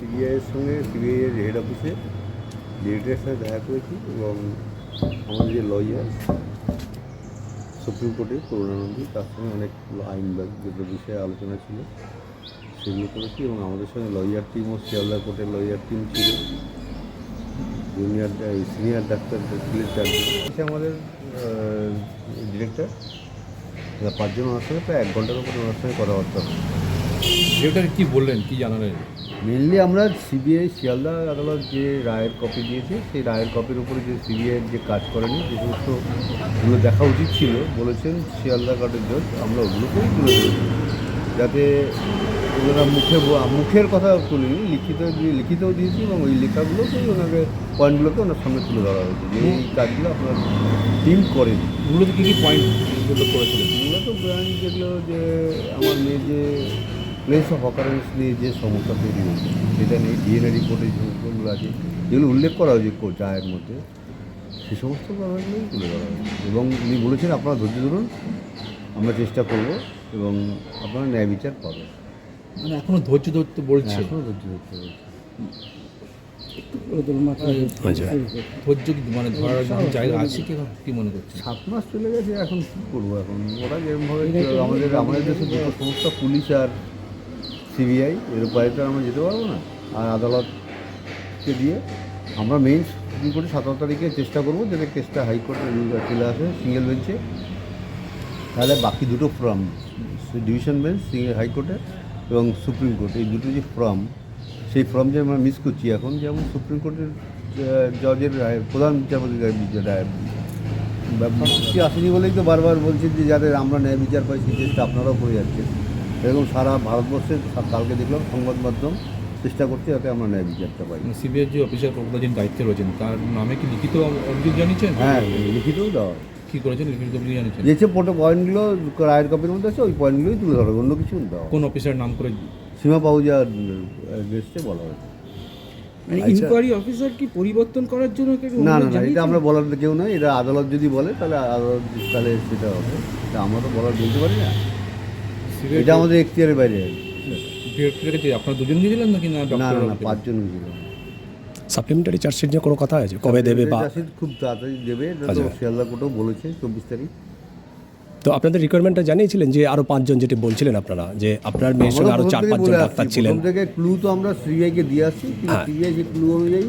সিবিআইয়ের সঙ্গে সিবিআইয়ের হেড অফিসে ডিরেক্টরের সাথে দেখা করেছি এবং আমাদের যে লয়ার সুপ্রিম কোর্টের করুণানন্দী তার সঙ্গে অনেক আইনগত বিষয়ে আলোচনা ছিল, সেগুলো করেছি এবং আমাদের সঙ্গে লয়ার টিমও শিয়ালদা কোর্টের লয়ার টিম ছিল। জুনিয়র সিনিয়র ডাক্তার আমাদের ডিরেক্টর পাঁচজন ওনার সঙ্গে প্রায় এক ঘণ্টার উপরে ওনার সঙ্গে কথাবার্তা ডিরেক্টর কি বললেন? কী জানালেন? মেনলি আমরা সিবিআই শিয়ালদা আদালত যে রায়ের কপি দিয়েছে সেই রায়ের কপির উপরে যে সিবিআইয়ের যে কাজ করেনি যে সমস্তগুলো দেখা উচিত ছিল বলেছেন শিয়ালদা কার্ডের জজ আমরা ওগুলোকেই তুলে ধরেছি। যাতে ওনারা মুখে মুখের কথা তুলিনি লিখিত দিয়ে লিখিতও দিয়েছি এবং ওই লেখাগুলোকেই ওনাকে পয়েন্টগুলোকে ওনার সামনে তুলে ধরা হয়েছে। যে এই কাজগুলো আপনার টিম করেনি। মূলত কি কি পয়েন্ট করেছিলেন? মূলত ব্র্যান্ড যেগুলো যে আমার মেয়ে যে প্লেস অফ অকারেন্স নিয়ে যে সমস্যা তৈরি হয়েছে সেটা নিয়ে ডিএনএ রিপোর্টে যে সমস্তগুলো আছে যেগুলো উল্লেখ করা হয়েছে কো- রায়ের মধ্যে সে সমস্ত ব্যাপারগুলোই তুলে ধরা হয়েছে। এবং উনি বলেছেন আপনারা ধৈর্য ধরুন আমরা চেষ্টা করব এবং আপনারা ন্যায় বিচার পাবেন। মানে এখনও ধৈর্য ধরতে বলছে? এখনও ধৈর্য ধরতে বলছে। আচ্ছা ধৈর্য মানে ধরার জায়গা আছে কি কি মনে করছেন? সাত মাস চলে গেছে এখন কী করব এখন? ওরা যেরকমভাবে আমাদের আমাদের দেশে দুটো সমস্ত পুলিশ আর সিবিআই, এর বাইরে তো আমরা যেতে পারব না। আর আদালতকে দিয়ে আমরা মেইন সুপ্রিম কোর্টে সতেরো তারিখে চেষ্টা করব যাতে কেসটা হাইকোর্টে চলে আসে সিঙ্গেল বেঞ্চে তাহলে বাকি দুটো ফর্ম ডিভিশন বেঞ্চ হাইকোর্টে এবং সুপ্রিম কোর্ট এই দুটো যে ফর্ম সেই ফর্ম যে আমরা মিস করছি এখন, যেমন সুপ্রিম কোর্টের জজের প্রধান বিচারপতির রায় ব্যাপারটি আসেনি বলেই তো বারবার বলছেন যে যাদের আমরা ন্যায় বিচার পাই, সেই চেষ্টা আপনারাও করে যাচ্ছেন। এরকম সারা ভারতবর্ষে কালকে দেখলাম সংবাদ মাধ্যম চেষ্টা করছে যাতে আমরা ন্যায় বিচারটা পাই। সিবিআই যে অফিসার যিনি দায়িত্বে রয়েছেন তার নামে কি লিখিত অভিযোগ জানিয়েছেন? হ্যাঁ লিখিতও দেওয়া। কি করেছেন? লিখিত অভিযোগ জানিয়েছেন? যে যে পয়েন্টগুলো রায়ের কপির মধ্যে আছে ওই পয়েন্টগুলোই তুলে ধরো অন্য কিছু দেওয়া। কোন অফিসার নাম করে সীমা পাউজার গেস্টে বলা হয়েছে। মানে আচ্ছা। ইনকোয়ারি অফিসার কি পরিবর্তন করার জন্য না না না এটা আমরা বলার কেউ নয় এটা আদালত যদি বলে তাহলে আদালত তাহলে সেটা হবে। এটা আমরা তো বলার বলতে পারি না। এটা আমাদের এখতিয়ারের বাইরে। আপনারা দুজন গিয়েছিলেন নাকি না না না না পাঁচজন ছিল সাপ্লিমেন্টারি চার্জশিট নিয়ে কোনো কথা আছে? কবে দেবে বা খুব তাড়াতাড়ি দেবে আচ্ছা। শিয়ালদা কোর্টেও বলেছে চব্বিশ তারিখ। তো আপনাদের রিকোয়ারমেন্টটা জানিয়েছিলেন যে আরও পাঁচজন যেটি বলছিলেন আপনারা যে আপনার মেয়ের সঙ্গে আরও চার পাঁচজন ডাক্তার ছিলেন। থেকে ক্লু তো আমরা সিবিআইকে দিয়ে আসছি কিন্তু হ্যাঁ। সিবিআই যে ক্লু অনুযায়ী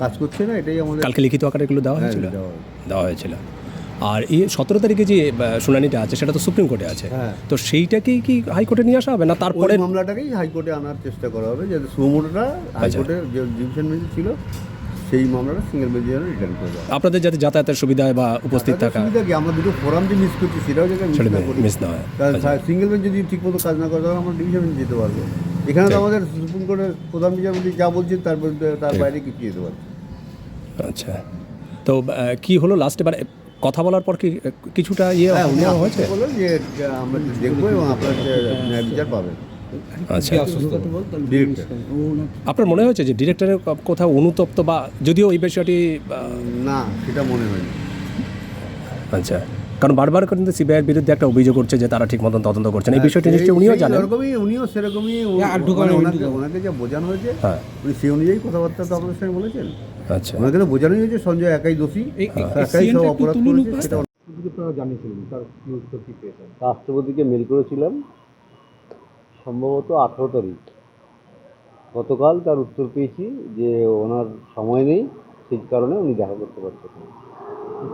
কাজ করছে না এটাই আমাদের কালকে লিখিত আকারে এগুলো দেওয়া হ্যাঁ, হয়েছিল দেওয়া দেওয়া হয়েছিল। আর এই সতেরো তারিখে যে শুনানিটা আছে সেটা তো সুপ্রিম কোর্টে আছে। হ্যাঁ। তো সেইটাকেই কি হাইকোর্টে নিয়ে আসা হবে না তারপরে মামলাটাকেই হাইকোর্টে আনার চেষ্টা করা হবে যাতে সুমোটোটা আচ্ছা। হাইকোর্টের যে ডিভিশন বেঞ্চে ছিল সেই মামলাটা সিঙ্গেল বেঞ্চে যেন রিটার্ন করে আপনাদের যাতে যাতায়াতের সুবিধা হয় বা উপস্থিত থাকা সুবিধা কি? আমরা দুটো ফোরাম যে মিস করছি সেটাও যাতে মিস না মিস না হয়। সিঙ্গেল বেঞ্চ যদি ঠিকমতো কাজ না করে তাহলে আমরা ডিভিশন বেঞ্চে যেতে পারব। এখানে তো আমাদের সুপ্রিম কোর্টের প্রধান বিচারপতি যা বলছেন তার তার বাইরে কিছু যেতে পারবে আচ্ছা। তো কি হলো লাস্টে এবার? কথা বলার পর কি কিছুটা ইয়ে হ্যাঁ হয়েছে? যে আমরা দেখব এবং আপনার বিচার পাবেন। আচ্ছা। আপনার মনে হয়েছে যে ডিরেক্টরের কোথাও অনুতপ্ত বা যদিও এই বিষয়টি না সেটা মনে হয়নি। আচ্ছা। কারণ বারবার কিন্তু সিবিআইয়ের বিরুদ্ধে একটা অভিযোগ করছে যে তারা ঠিক মতন তদন্ত করছেন। এই বিষয়টি সেই- নিশ্চয়ই উনিও জানেন। ওরকমই উনিও সেরকমই হ্যাঁ, আর ঢোকানো মানে ওনাকে। ওনাকে যা বোঝানো হয়েছে হ্যাঁ। উনি সেই অনুযায়ী কথাবার্তা তো আপনাদের সঙ্গে বলেছেন। আচ্ছা। ওনাকে তো বোঝানোই হয়েছে সঞ্জয় একাই দোষী একাই সব অপরাধ করেছে। সেটা রাষ্ট্রপতিকে মেল করেছিলাম সম্ভবত আঠেরো তারিখ। গতকাল তার উত্তর পেয়েছি যে ওনার সময় নেই সেই কারণে উনি দেখা করতে পারছেন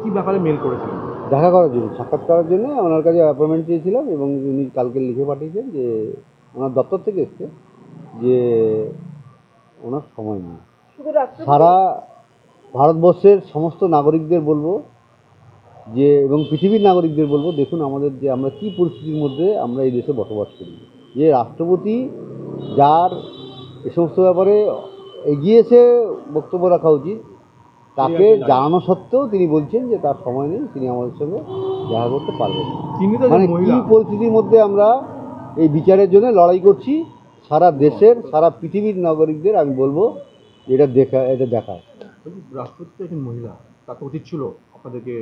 কি ব্যাপারে মেল করেছিলেন? দেখা করার জন্য সাক্ষাৎ করার জন্য ওনার কাছে অ্যাপয়েন্টমেন্ট চেয়েছিলাম এবং উনি কালকে লিখে পাঠিয়েছেন যে ওনার দপ্তর থেকে এসছে যে ওনার সময় নেই। সারা ভারতবর্ষের সমস্ত নাগরিকদের বলব যে এবং পৃথিবীর নাগরিকদের বলব দেখুন আমাদের যে আমরা কী পরিস্থিতির মধ্যে আমরা এই দেশে বসবাস করি। যে রাষ্ট্রপতি যার এ সমস্ত ব্যাপারে এগিয়েছে বক্তব্য রাখা উচিত তাকে জানানো সত্ত্বেও তিনি বলছেন যে তার সময় নেই তিনি আমাদের সঙ্গে দেখা করতে পারবেন মানে কি পরিস্থিতির মধ্যে আমরা এই বিচারের জন্য লড়াই করছি? সারা দেশের সারা পৃথিবীর নাগরিকদের আমি বলব এটা দেখা এটা দেখা। রাষ্ট্রপতি একজন মহিলা তার তো উচিত ছিল আপনাদেরকে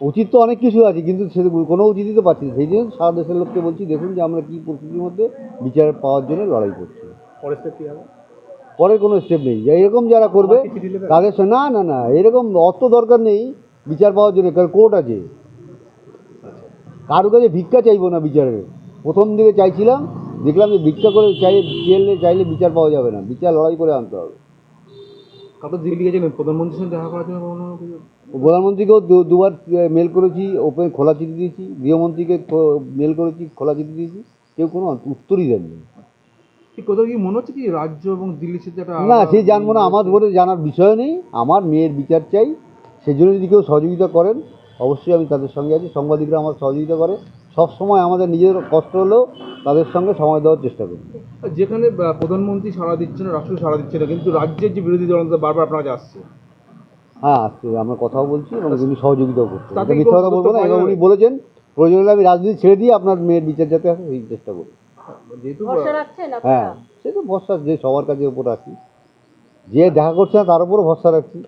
উচিত তো অনেক কিছু আছে কিন্তু সে কোনো উচিতই তো পাচ্ছি না। সেই জন্য সারা দেশের লোককে বলছি দেখুন যে আমরা কী পরিস্থিতির মধ্যে বিচার পাওয়ার জন্য লড়াই করছি। পরের কি হবে? পরের কোনো স্টেপ নেই। এরকম যারা করবে তাদের সঙ্গে না না না এরকম অত দরকার নেই বিচার পাওয়ার জন্য কারণ কোর্ট আছে। কারও কাছে ভিক্ষা চাইব না বিচারের। প্রথম দিকে চাইছিলাম দেখলাম যে ভিক্ষা করে চাই চাইলে চাইলে বিচার পাওয়া যাবে না। বিচার লড়াই করে আনতে হবে। কাউকে দিল্লি গেছিলেন প্রধানমন্ত্রীর সঙ্গে দেখা করার জন্য প্রধানমন্ত্রীকেও দুবার মেল করেছি ওপেন খোলা চিঠি দিয়েছি গৃহমন্ত্রীকে মেল করেছি খোলা চিঠি দিয়েছি। কেউ কোনো উত্তরই দেননি। কোথাও কি মনে হচ্ছে কি রাজ্য এবং দিল্লির সাথে না সে জানব না আমার বলে জানার বিষয় নেই আমার মেয়ের বিচার চাই সেজন্য যদি কেউ সহযোগিতা করেন অবশ্যই আমি তাদের সঙ্গে আছি সাংবাদিকরা আমার সহযোগিতা করে সব সময় আমাদের নিজের কষ্ট হলেও তাদের সঙ্গে সময় দেওয়ার চেষ্টা করি যেখানে প্রধানমন্ত্রী সাড়া দিচ্ছে না রাষ্ট্র সাড়া দিচ্ছে না কিন্তু রাজ্যের যে বিরোধী দল বারবার আপনার কাছে আসছে। হ্যাঁ আজকে আমরা কথাও বলছি এবং তিনি সহযোগিতাও করছেন। মিথ্যা কথা বলব না এবং উনি বলেছেন প্রয়োজন হলে আমি রাজনীতি ছেড়ে দিয়ে আপনার মেয়ের বিচার যাতে আসে সেই চেষ্টা করি যেহেতু ভরসা রাখছেন হ্যাঁ আপনারা? সে তো ভরসা যে সবার কাছে উপর রাখি যে দেখা করছে না তার উপরও ভরসা রাখছি।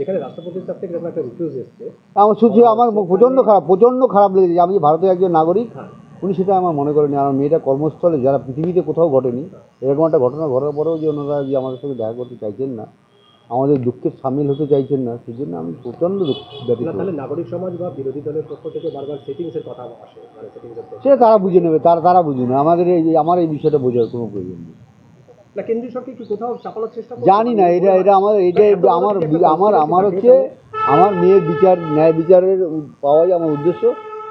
যেখানে রাষ্ট্রপতির কাছ থেকে একটা রিফিউজ এসছে আমার শুধু আমার প্রচণ্ড খারাপ প্রচণ্ড খারাপ লেগেছে আমি যে ভারতের একজন নাগরিক উনি সেটা আমার মনে করেনি। আমার মেয়েটা কর্মস্থলে যারা পৃথিবীতে কোথাও ঘটেনি এরকম একটা ঘটনা ঘটার পরেও যে ওনারা যে আমাদের সঙ্গে দেখা করতে চাইছেন না আমাদের দুঃখের সামিল হতে চাইছেন না সেই জন্য আমি প্রচণ্ড দুঃখ ব্যতীত নাগরিক সমাজ বা বিরোধী দলের পক্ষ থেকে বারবার সেটিংসের কথা আসে মানে সেটিংসের তারা বুঝে নেবে তারা তারা বুঝে নেবে আমাদের এই আমার এই বিষয়টা বোঝার কোনো প্রয়োজন নেই জানি না এটা এটা আমার এটা আমার আমার আমার হচ্ছে আমার মেয়ের বিচার ন্যায় বিচারের পাওয়াই আমার উদ্দেশ্য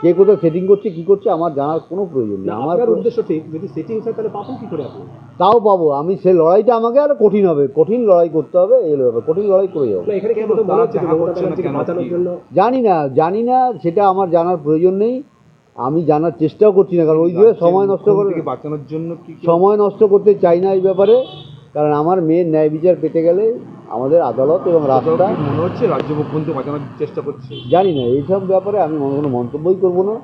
কে কোথাও সেটিং করছে কি করছে আমার জানার কোনো প্রয়োজন নেই। আমার উদ্দেশ্য ঠিক যদি সেটিংস হয় তাহলে পাবেন কি করে আপনি? তাও পাবো। আমি সে লড়াইটা আমাকে আরও কঠিন হবে। কঠিন লড়াই করতে হবে এই ব্যাপার। কঠিন লড়াই করে যাব জানি না জানি না সেটা আমার জানার প্রয়োজন নেই। আমি জানার চেষ্টাও করছি না কারণ ওই যে সময় নষ্ট করে বাঁচানোর জন্য সময় নষ্ট করতে চাই না এই ব্যাপারে। কারণ আমার মেয়ের ন্যায় বিচার পেতে গেলে আমাদের আদালত এবং কোথাও রাস্তা মনে হচ্ছে রাজ্য মুখ্যমন্ত্রী বাঁচানোর চেষ্টা করছে? জানি না এইসব ব্যাপারে আমি কোনো মন্তব্যই করব না।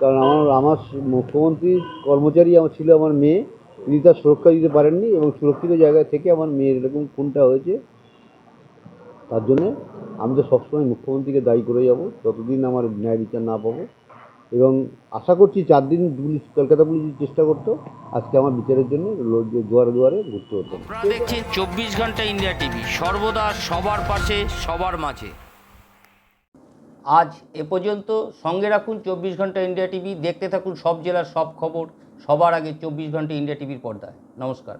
কারণ আমার আমার মুখ্যমন্ত্রীর কর্মচারী আমার ছিল আমার মেয়ে তিনি তার সুরক্ষা দিতে পারেননি এবং সুরক্ষিত জায়গা থেকে আমার মেয়ের এরকম খুনটা হয়েছে। তার জন্যে আমি তো সবসময় মুখ্যমন্ত্রীকে দায়ী করে যাব যতদিন আমার ন্যায় বিচার না পাবো। এবং আশা করছি চার দিন পুলিশ কলকাতা পুলিশ চেষ্টা করতো আজকে আমার বিচারের জন্য দুয়ারে দুয়ারে ঘুরতে হতো। আপনারা দেখছেন চব্বিশ ঘণ্টা ইন্ডিয়া টিভি সর্বদা সবার পাশে সবার মাঝে। আজ এ পর্যন্ত সঙ্গে রাখুন চব্বিশ ঘণ্টা ইন্ডিয়া টিভি দেখতে থাকুন সব জেলার সব খবর সবার আগে চব্বিশ ঘণ্টা ইন্ডিয়া টিভির পর্দায়। নমস্কার।